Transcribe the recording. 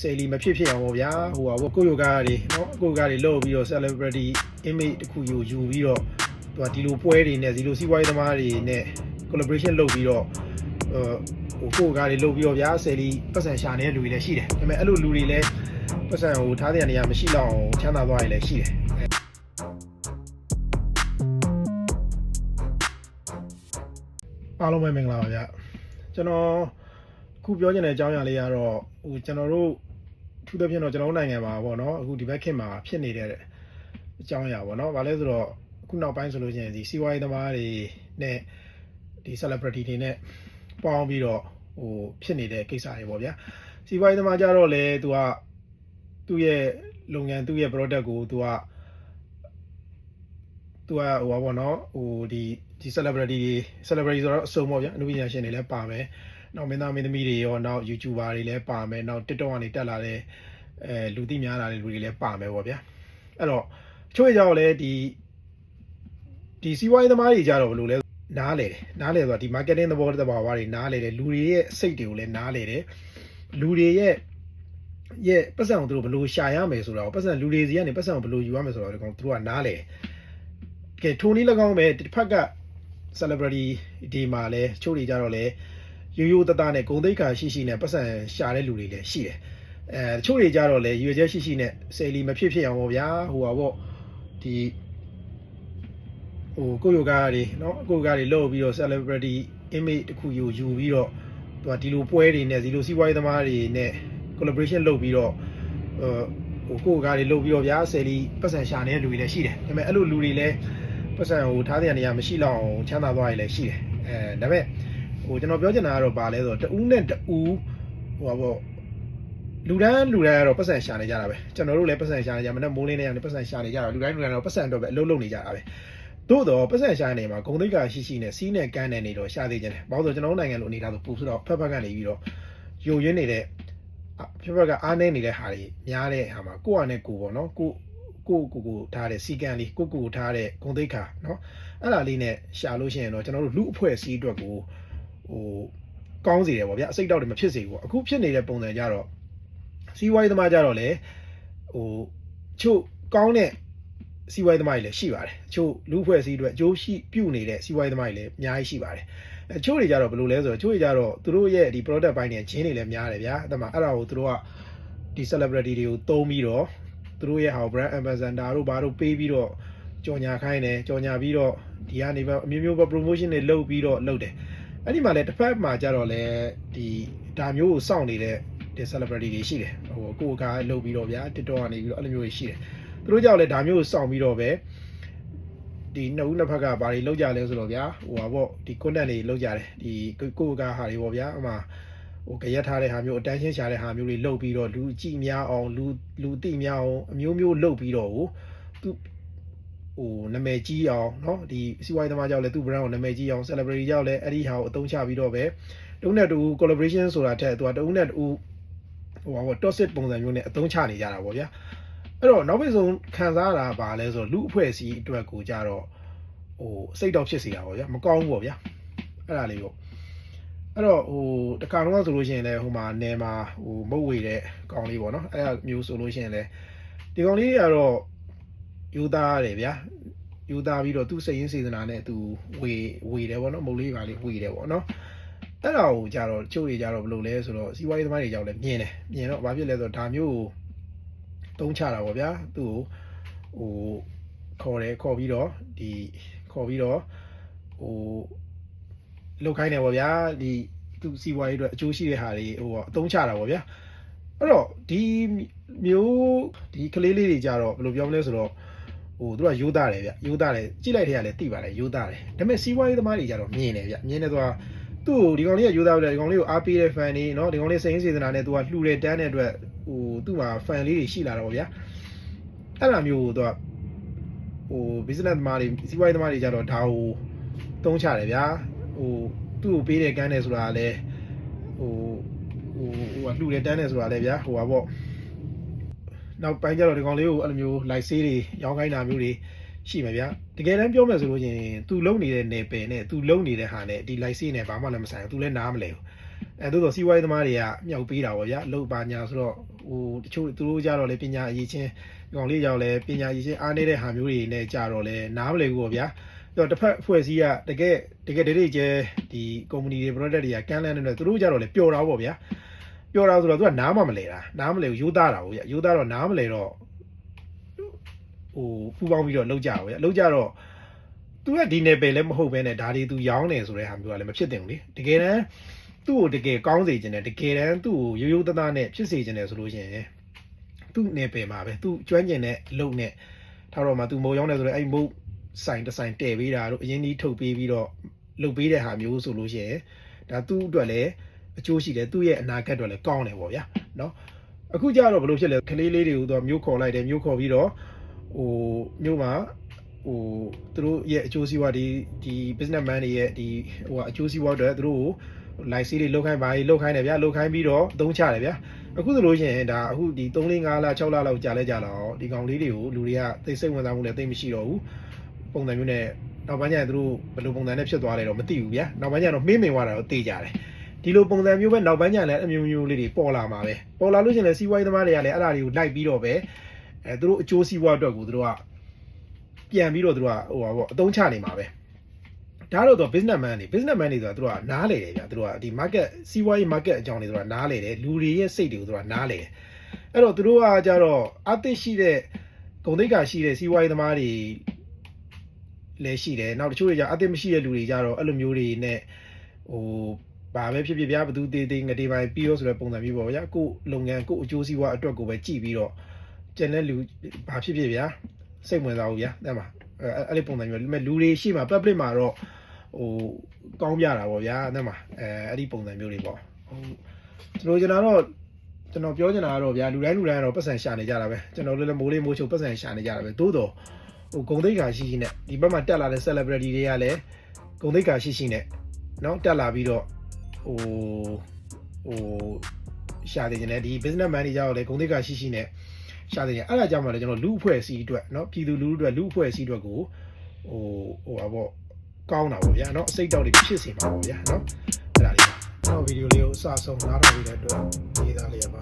ဆယ်လီမဖြစ်ဖြစ်အောင်ပေါ့ဗျာဟိုပါပေါ့ကိုယိုကာတွေနော်ကိုယိုကာတွေလောက်ပြီးတော့ celebrity image တခုယူယူပြီးတော့သူကဒီလိုပွဲတွေနဲ့ဒီလိုစီးပွားရေးသမားတွေနဲ့ collaboration လုပ်ပြီးတော့ဟိုကိုယိုကာတွေလုပ်ပြီးတော့ဗျာဆယ်လီပတ်စံရှာနေတဲ့လူတွေလည်းရှိတယ်ဒါပေမဲ့အဲ့လိုလူတွေလည်းပတ်စံဟိုထားတဲ့နေရာမရှိတော့ချမ်းသာသွားရည်လည်းရှိတယ်အားလုံးပဲမင်္ဂလာပါဗျာကျွန်တော် ခုပြောချင်တဲ့အကြောင်းအရာလေးကတော့ဟိုကျွန်တော်တို့ထူးသဖြင့်တော့ကျွန်တော်တို့နိုင်ငံမှာပေါ့နော်အခုဒီဘက်ခေတ်မှာဖြစ်နေတဲ့အကြောင်းအရာပေါ့နော်ဗာလဲဆိုတော့အခုနောက်ပိုင်းဆိုလို့ရှိရင်ဒီစီးပွားရေးသမားတွေနဲ့ဒီ celebrity တွေနဲ့ပေါင်းပြီးတော့ဟိုဖြစ်နေတဲ့ကိစ္စတွေပေါ့ဗျာစီးပွားရေးသမားကြတော့လေသူကသူ့ရဲ့လုပ်ငန်းသူ့ရဲ့ product ကိုသူကသူကဟိုပါဘောနော်ဟိုဒီ ဒီ celebrity တွေ celebrity ဆိုတော့အစုံပေါ့ဗျာအနုပညာရှင်တွေလည်းပါမယ်နောက်မင်းသားမင်းသမီးတွေရောနောက် YouTuber တွေလည်းပါမယ်နောက် TikTok ကနေတက်လာတဲ့အဲလူသိများလာတဲ့လူတွေလည်းပါမယ်ပေါ့ဗျာအဲ့တော့ချို့ကြောင့်လည်းဒီဒီစီးပွားရေးသမားတွေကြတော့ဘယ်လိုလဲနားလေတယ်နားလေဆိုတာဒီ marketing သဘောတဘာဝတွေနားလေတယ်လူတွေရဲ့စိတ်တွေကိုလည်းနားလေတယ်လူတွေရဲ့ရဲ့ပတ်စံကိုသူတို့ဘယ်လိုရှာရမယ်ဆိုတော့ပတ်စံလူတွေစီကနေပတ်စံကိုဘယ်လိုယူရမယ်ဆိုတော့ဒီကောင်သူတို့ကနားလေတယ်ကဲထိုနည်း၎င်းပဲတစ်ဖက်က celebrity ဒီမှာလဲချို့တွေကြတော့လဲရိုးရိုးသားသားနဲ့ဂုံသိက္ခာရှိရှိနဲ့ပတ်စံရှာတဲ့လူတွေလည်းရှိတယ်အဲချို့တွေကြတော့လဲရွေချက်ရှိရှိနဲ့ဆယ်လီမဖြစ်ဖြစ်အောင်ပေါ့ဗျာဟိုပါပေါ့ဒီဟိုကိုယိုကားတွေเนาะကိုယိုကားတွေလုပ်ပြီးတော့ celebrity image တစ်ခုယူယူပြီးတော့သူကဒီလိုပွဲတွေနဲ့ဒီလိုစီးပွားရေးသမားတွေနဲ့ collaboration လုပ်ပြီးတော့ဟိုကိုယိုကားတွေလုပ်ပြီးတော့ဗျာဆယ်လီပတ်စံရှာနေတဲ့လူတွေလည်းရှိတယ်ဒါပေမဲ့အဲ့လိုလူတွေလည်း ပတ်စံဟိုထားတဲ့နေရာမရှိတော့အောင်ချမ်းသာသွားရည်လည်းရှိတယ်အဲဒါပေမဲ့ဟိုကျွန်တော်ပြောချင်တာကတော့ဘာလဲဆိုတော့တူးနဲ့တူးဟိုပါပေါ့လူတန်းလူတန်းကတော့ပတ်စံရှာနေကြတာပဲကျွန်တော်တို့လည်းပတ်စံရှာနေကြမနဲ့မိုးလင်းနေရတယ်ပတ်စံရှာနေကြတာလူတိုင်းလူတိုင်းတော့ပတ်စံတော့ပဲအလုပ်လုပ်နေကြတာပဲသို့တော့ပတ်စံရှာနေမှာဂုံတိတ်ကရှိရှိနဲ့စီးနဲ့ကန်းနဲ့နေတော့ရှာသေးကြတယ်ဘာလို့ဆိုကျွန်တော်တို့နိုင်ငံလိုအနေထားဆိုပူဆိုတော့ဖက်ဖက်ကနေပြီးတော့ယုံရင်းနေတဲ့ဖက်ဖက်ကအားနေနေတဲ့ဟာတွေများတဲ့ဟာမှာကိုယ့်အနေနဲ့ကိုယ်ပေါ့နော်ကိုယ် ကိုကိုကိုထားတဲ့စီကံလေးကိုကိုထားတဲ့ဂုံသိက္ခာเนาะအဲ့ဒါလေးနဲ့ရှာလို့ရှိရင်တော့ကျွန်တော်တို့လူအဖွဲ့အစည်းအတွက်ကိုဟိုကောင်းစေတယ်ပေါ့ဗျာအစိတ်တောက်တွေမဖြစ်စေဘူးပေါ့အခုဖြစ်နေတဲ့ပုံစံကြတော့စီးပွားရေးသမားကြတော့လေဟိုချို့ကောင်းတဲ့စီးပွားရေးသမားတွေလည်းရှိပါတယ်ချို့လူအဖွဲ့အစည်းအတွက်အကျိုးရှိပြုနေတဲ့စီးပွားရေးသမားတွေလည်းအများကြီးရှိပါတယ်အဲချို့တွေကြတော့ဘယ်လိုလဲဆိုတော့ချို့တွေကြတော့သူတို့ရဲ့ဒီ product ဘိုင်းတွေဂျင်းတွေလည်းများတယ်ဗျာအဲ့ဒါမှအဲ့ဒါကိုသူတို့ကဒီ celebrity တွေကိုသုံးပြီးတော့ သူတို့ရဲ့ဟာ brand ambassador တို့ဘာတို့ပေးပြီးတော့ကြော်ညာခိုင်းတယ်ကြော်ညာပြီးတော့ဒီကနေပဲအမျိုးမျိုးပဲ promotion တွေလုပ်ပြီးတော့လုပ်တယ်အဲ့ဒီမှာလည်းတစ်ဖက်မှာကြတော့လည်းဒီဒါမျိုးကိုစောင့်နေတဲ့ဒီ celebrity တွေရှိတယ်ဟိုကိုယ်ကားလုပ်ပြီးတော့ဗျာ TikTok ကနေပြီးတော့အဲ့လိုမျိုးတွေရှိတယ်သူတို့ကြောင့်လည်းဒါမျိုးကိုစောင့်ပြီးတော့ပဲဒီနှစ်ဦးနှစ်ဖက်ကဘာတွေလုပ်ကြလဲဆိုတော့ဗျာဟိုပါပေါ့ဒီ content တွေလုပ်ကြတယ်ဒီကိုယ်ကားဟာတွေပေါ့ဗျာအမှ ဟိုကြရက်ထားတဲ့ဟာမျိုးအတန်းရှင်းရှာတဲ့ဟာမျိုးတွေလုပ်ပြီးတော့လူကြည့်များအောင်လူလူသိများအောင်အမျိုးမျိုးလုပ်ပြီးတော့ဟိုသူဟိုနာမည်ကြီးအောင်เนาะဒီစီဝိုင်းသမားကြောင့်လည်းသူ့ brand ကိုနာမည်ကြီးအောင် celebrity ကြောင့်လည်းအဲ့ဒီဟာကိုအသုံးချပြီးတော့ပဲတုံးနဲ့တူ collaboration ဆိုတာထက်သူကတုံးနဲ့တူဟိုပါပေါ့ toxic ပုံစံမျိုးနဲ့အသုံးချနေကြတာပေါ့ဗျာအဲ့တော့နောက်ပြီးဆုံးခံစားရတာပါလဲဆိုတော့လူအဖွဲ့အစည်းအတွက်ကိုကြတော့ဟိုစိတ်တော့ဖြစ်စီတာပေါ့ဗျာမကောင်းဘူးပေါ့ဗျာအဲ့ဒါလေးပေါ့ အဲ့တော့ဟိုတခါတော့ဆိုလို့ရှိရင်လည်းဟိုမှာနယ်မှာဟိုမုတ်ဝေတဲ့ကောင်လေးပေါ့နော်အဲ့ဒါမျိုးဆိုလို့ရှိရင်လည်းဒီကောင်လေးကတော့ယူသားရတယ်ဗျာယူသားပြီးတော့သူ့စိတ်ရင်းစေတနာနဲ့သူဝေဝေတယ်ပေါ့နော်မုတ်လေးပါလေးဝေတယ်ပေါ့နော်အဲ့ဒါကိုကြတော့ချို့တွေကြတော့ဘယ်လိုလဲဆိုတော့စီးပွားရေးသမားတွေကြောင့်လည်းမြင်တယ်မြင်တော့ဘာဖြစ်လဲဆိုတော့ဒါမျိုးကိုတုံးချတာပေါ့ဗျာသူ့ကိုဟိုခေါ်တယ်ခေါ်ပြီးတော့ဒီခေါ်ပြီးတော့ဟို လောက်ခိုင်းတယ်ပေါ့ဗျာဒီသူစီးပွားရေးအတွက်အကျိုးရှိတဲ့ဟာတွေဟိုအသုံးချတာပေါ့ဗျာအဲ့တော့ဒီမျိုးဒီကလေးလေးတွေကြတော့ဘယ်လိုပြောမလဲဆိုတော့ဟိုသူကရိုးသားတယ်ဗျရိုးသားတယ်ကြည့်လိုက်တဲ့ကလည်းသိပါတယ်ရိုးသားတယ်ဒါပေမဲ့စီးပွားရေးသမားတွေကြတော့မြင်တယ်ဗျမြင်တယ်ဆိုတာသူ့ကိုဒီကောင်လေးကရိုးသားတယ်ဒီကောင်လေးကိုအားပေးတဲ့ fan တွေเนาะဒီကောင်လေးစိတ်ရင်းစေတနာနဲ့သူကလှူတယ်တန်းတဲ့အတွက်ဟိုသူ့မှာ fan လေးတွေရှိလာတော့ဗျာအဲ့လိုမျိုးသူကဟို business သမားတွေစီးပွားရေးသမားတွေကြတော့ဒါကိုသုံးချတယ်ဗျာ ဟိုသူ့ကိုပေးတယ်ကမ်းတယ်ဆိုတာလည်းဟိုဟိုဟိုကလှူတယ်တန်းတယ်ဆိုတာလည်းဗျာဟိုပါပေါ့နောက်ပိုင်းကျတော့ဒီကောင်လေးကိုအဲ့လိုမျိုးလိုက်ဆေးတွေရောင်းခိုင်းတာမျိုးတွေရှိမှာဗျာတကယ်တမ်းပြောမယ်ဆိုလို့ချင်းသူလုံနေတဲ့နယ်ပယ်နဲ့သူလုံနေတဲ့ဟာနဲ့ဒီလိုက်ဆေးနဲ့ဘာမှလည်းမဆိုင်ဘူးသူလည်းနားမလဲဘူးအဲသို့တော့စီးပွားရေးသမားတွေကမြောက်ပေးတာပေါ့ဗျာလှုပ်ပါညာဆိုတော့ဟဟိုတချို့သူတို့ကြတော့လေပညာအရေးချင်းဒီကောင်လေးကြောင့်လေပညာအရေးချင်းအားနေတဲ့ဟာမျိုးတွေနဲ့ကြတော့လေနားမလည်ဘူးပေါ့ဗျာပြီး တော့တစ်ဖက်အဖွဲ့အစည်းကတကယ်တကယ်ဒိတ်ကျဲဒီ company တွေ product တွေကကမ်းလှမ်းနေတယ်သူတို့ကြတော့လေပျော်တာပေါ့ဗျာပျော်တာဆိုတော့သူကနားမမလဲတာနားမလဲဘူးရိုးသားတာပေါ့ဗျာရိုးသားတော့နားမလဲတော့ဟိုပူပေါင်းပြီးတော့လောက်ကြပါဗျာလောက်ကြတော့သူကဒီနယ်ပယ်လည်းမဟုတ်ဘဲနဲ့ဒါတွေသူရောင်းနေဆိုတဲ့ဟာမျိုးကလည်းမဖြစ်တင်ဘူးလေတကယ်တမ်းသူ့ကိုတကယ်ကောင်းစေခြင်းနဲ့တကယ်တမ်းသူ့ကိုရိုးရိုးသားသားနဲ့ဖြစ်စေခြင်းနဲ့ဆိုလို့ရှိရင်သူ့နယ်ပယ်မှာပဲသူကျွမ်းကျင်တဲ့အလုပ်နဲ့ထားတော့မှသူမုံရောင်းနေဆိုတော့အဲ့မုံ ဆိုင်တစ်ဆိုင်တည့်ပေးတာတို့အရင်ကြီးထုတ်ပေးပြီးတော့လုပ်ပေးတဲ့ဟာမျိုးဆိုလို့ရှိရင်ဒါသူ့အတွက်လည်းအကျိုးရှိတယ်သူ့ရဲ့အနာဂတ်အတွက်လည်းကောင်းတယ်ပေါ့ဗျာเนาะအခုကျတော့ဘယ်လိုဖြစ်လဲကလေးလေးတွေကိုတော့မျိုးခေါ်လိုက်တယ်မျိုးခေါ်ပြီးတော့ဟိုမျိုးမှာ ဟိုသူတို့ရဲ့အကျိုးစီးပွားဒီဒီ businessman တွေရဲ့ဒီဟိုအကျိုးစီးပွားတွေသူတို့ကို live စီးတွေလောက်ခိုင်းပါလေလောက်ခိုင်းတယ်ဗျာလောက်ခိုင်းပြီးတော့အသုံးချတယ်ဗျာအခုဆိုလို့ရှိရင်ဒါအခုဒီ3 4 5လ6လလောက်ကြာလဲကြာလာတော့ဒီကောင်လေးတွေကိုလူတွေကသိစိတ်ဝင်စားမှုလည်းသိမရှိတော့ဘူး ပုံစံမျိုးနဲ့နောက်ပိုင်းကျရင်သူတို့ဘယ်လိုပုံစံနဲ့ဖြစ်သွားလဲတော့မသိဘူးဗျာနောက်ပိုင်းကျတော့မှင်းမင်သွားတာတော့သိကြတယ်ဒီလိုပုံစံမျိုးပဲနောက်ပိုင်းကျရင်လည်းအမျိုးမျိုးလေးတွေပေါ်လာမှာပဲပေါ်လာလို့ရှိရင်လည်းစီးပွားရေးသမားတွေကလည်းအဲ့ဒါတွေကိုလိုက်ပြီးတော့ပဲအဲသူတို့အကျိုးစီးပွားအတွက်ကိုသူတို့ကပြန်ပြီးတော့သူတို့ကဟိုပါပေါ့အသုံးချနေမှာပဲဒါတော့သူက businessman တွေ businessman တွေဆိုတာသူတို့ကနားလေတယ်ဗျာသူတို့ကဒီ market စီးပွားရေး market အကြောင်းတွေသူတို့ကနားလေတယ်လူတွေရဲ့စိတ်တွေကိုသူတို့ကနားလေတယ်အဲ့တော့သူတို့ကကြတော့အသစ်ရှိတဲ့ဂုံတိတ်ခါရှိတဲ့စီးပွားရေးသမားတွေ လည်းရှိတယ်နောက်တချို့တွေကြအသစ်မရှိတဲ့လူတွေကြတော့အဲ့လိုမျိုးတွေနဲ့ဟိုဘာပဲဖြစ်ဖြစ်ဗျာဘသူတေးသေးငတေးပိုင်းပြီးရောဆိုတဲ့ပုံစံမျိုးပေါ့ဗျာကို့လုပ်ငန်းကို့အကျိုးစီးပွားအတွက်ကိုပဲကြည့်ပြီးတော့ကျန်တဲ့လူဘာဖြစ်ဖြစ်ဗျာစိတ်ဝင်စားဘူးဗျာတဲ့မှာအဲအဲ့ဒီပုံစံမျိုးဒါပေမဲ့လူတွေရှိမှာ public မှာတော့ဟိုကောင်းပြတာပေါ့ဗျာတဲ့မှာအဲအဲ့ဒီပုံစံမျိုးတွေပေါ့ဟိုကျွန်တော်ကျွန်တော်တော့ကျွန်တော်ပြောချင်တာကတော့ဗျာလူတိုင်းလူတိုင်းကတော့ပတ်စံရှာနေကြတာပဲကျွန်တော်လည်းမိုးလေးမိုးချုပ်ပတ်စံရှာနေကြတာပဲသို့တော့ ဟိုဂုံသိက္ခာရှိရှိနဲ့ဒီဘက်မှာတက်လာတဲ့ celebrity တွေကလည်းဂုံသိက္ခာရှိရှိနဲ့เนาะတက်လာပြီးတော့ဟိုဟိုရှာနေကြတယ်ဒီ business manager ကိုလည်းဂုံသိက္ခာရှိရှိနဲ့ ရှာတယ်အဲ့ဒါကြောင့်မှလည်းကျွန်တော်လူအဖွဲ့အစည်းအတွက်เนาะပြည်သူလူထုအတွက်လူအဖွဲ့အစည်းအတွက်ကိုဟိုဟိုပါပေါ့ကောင်းတာပေါ့ဗျာเนาะအစိတ်တောက်တွေဖြစ်စေမှာပေါ့ဗျာเนาะအဲ့ဒါလေးပါကျွန်တော်ဗီဒီယိုလေးကိုအစဆုံးနားထောင်ပြီးတဲ့အတွက်ရေးသားလေးရပါ